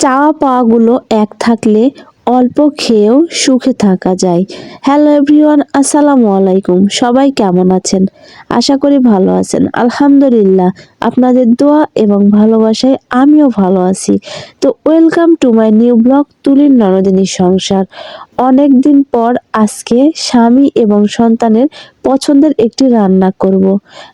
চাওয়া পাওয়াগুলো এক থাকলে অল্প খেয়েও সুখে থাকা যায়। হ্যালো এভরিওয়ান, আসসালামু আলাইকুম। সবাই কেমন আছেন? আশা করি ভালো আছেন। আলহামদুলিল্লাহ, আপনাদের দোয়া এবং ভালোবাসায় আমিও ভালো আছি। তো welcome to my new blog, তুলির ননদিনীর সংসার। অনেক দিন পর আজকে স্বামী এবং সন্তানের পছন্দের একটি রান্না করব।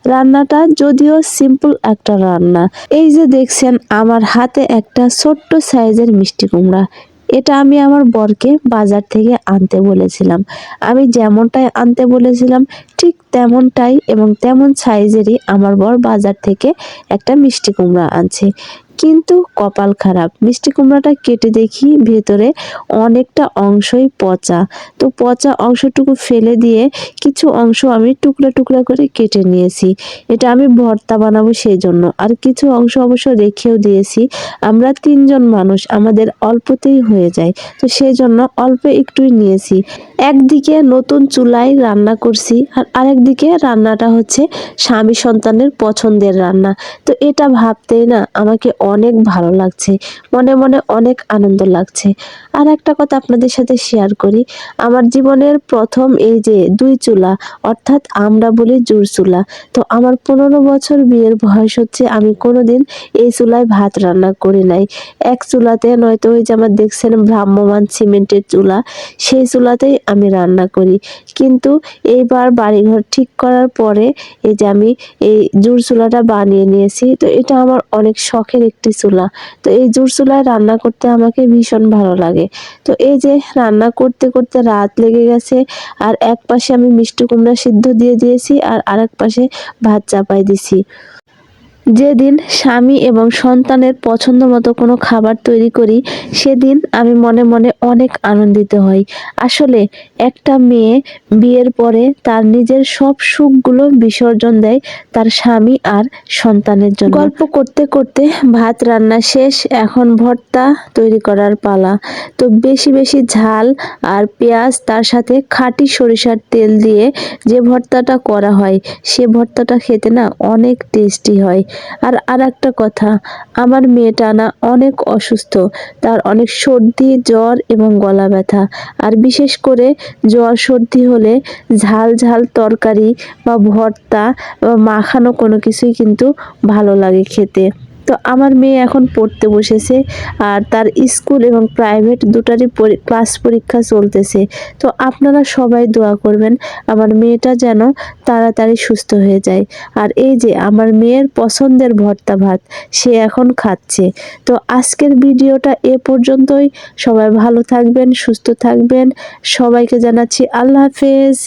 রান্নাটা যদিও সিম্পল একটা রান্না। এই যে দেখছেন, আমার হাতে একটা ছোট্ট সাইজের মিষ্টি কুমড়া। এটা আমি আমার বরকে বাজার থেকে আনতে বলেছিলাম। আমি যেমনটাই আনতে বলেছিলাম, ঠিক তেমনটাই এবং তেমন সাইজেরই আমার বর বাজার থেকে একটা মিষ্টি কুমড়া আনছে। কিন্তু কপাল খারাপ। মিষ্টি কুমড়াটা কেটে দেখি ভেতরে অনেকটা অংশই পচা। তো পচা অংশটুকু ফেলে দিয়ে কিছু অংশ আমি টুকরা টুকরা করে কেটে নিয়েছি। এটা আমি ভর্তা বানাবো সেই জন্য আর কিছু অংশ অবশ্য রেখেও দিয়েছি। আমরা তিনজন মানুষ, আমাদের অল্পতেই হয়ে যায়। তো সেই জন্য অল্প একটুই নিয়েছি। একদিকে নতুন চুলায় রান্না করছি আর আরেকদিকে রান্নাটা হচ্ছে স্বামী সন্তানের পছন্দের রান্না। তো এটা ভাবতেই না আমাকে অনেক ভালো লাগছে, মনে মনে অনেক আনন্দ লাগছে। আর একটা কথা আপনাদের সাথে শেয়ার করি, আমার জীবনের প্রথম এই যে দুই চুলা, অর্থাৎ আমরা বলি জোর চুলা, তো আমার পনেরো বছর বিয়ের বয়স হচ্ছে, আমি কোনোদিন এই চুলায় ভাত রান্না করি নাই। এক চুলাতে নয়তো ওই যে আমার দেখছেন ভ্রাম্যমান সিমেন্টের চুলা, সেই চুলাতেই আমি রান্না করি। কিন্তু এইবার বাড়িঘর ঠিক করার পরে এই যে আমি এই জোর চুলাটা বানিয়ে নিয়েছি, তো এটা আমার অনেক শখের একটি চুলা। তো এই জোর চুলায় রান্না করতে আমাকে ভীষণ ভালো লাগে। তো এই যে রান্না করতে করতে রাত লেগে গেছে, আর এক পাশে আমি মিষ্টি কুমড়া সিদ্ধ দিয়ে দিয়েছি, আর আরেক পাশে ভাত চাপাই দিছি। যেদিন স্বামী এবং সন্তানের পছন্দ মতো কোনো খাবার তৈরি করি, সেদিন আমি মনে মনে অনেক আনন্দিত হই। আসলে একটা মেয়ে বিয়ের পরে তার নিজের সব সুখগুলো বিসর্জন দেয় তার স্বামী আর সন্তানের জন্য। গল্প করতে করতে ভাত রান্না শেষ, এখন ভর্তা তৈরি করার পালা। তো বেশি বেশি ঝাল আর পেঁয়াজ তার সাথে খাঁটি সরিষার তেল দিয়ে যে ভর্তাটা করা হয়, সে ভর্তাটা খেতে না অনেক টেস্টি হয়। আর আর একটা কথা, আমার মেয়েটা না অনেক অসুস্থ, তার অনেক সর্দি, জ্বর এবং গলা ব্যথা। আর বিশেষ করে জ্বর, সর্দি হলে ঝাল ঝাল তরকারি বা ভর্তা বা মাখানো কোনো কিছুই কিন্তু ভালো লাগে খেতে। তো আমার মেয়ে এখন পড়তে বসেছে আর তার স্কুল এবং প্রাইভেট দুটারই ক্লাস পরীক্ষা চলতেছে। তো আপনারা সবাই দোয়া করবেন আমার মেয়েটা যেন তাড়াতাড়ি সুস্থ হয়ে যায়। আর এই যে আমার মেয়ের পছন্দের ভর্তা ভাত সে এখন খাচ্ছে। তো আজকের ভিডিওটা এ পর্যন্তই। সবাই ভালো থাকবেন, সুস্থ থাকবেন। সবাইকে জানাচ্ছি আল্লাহ হাফেজ।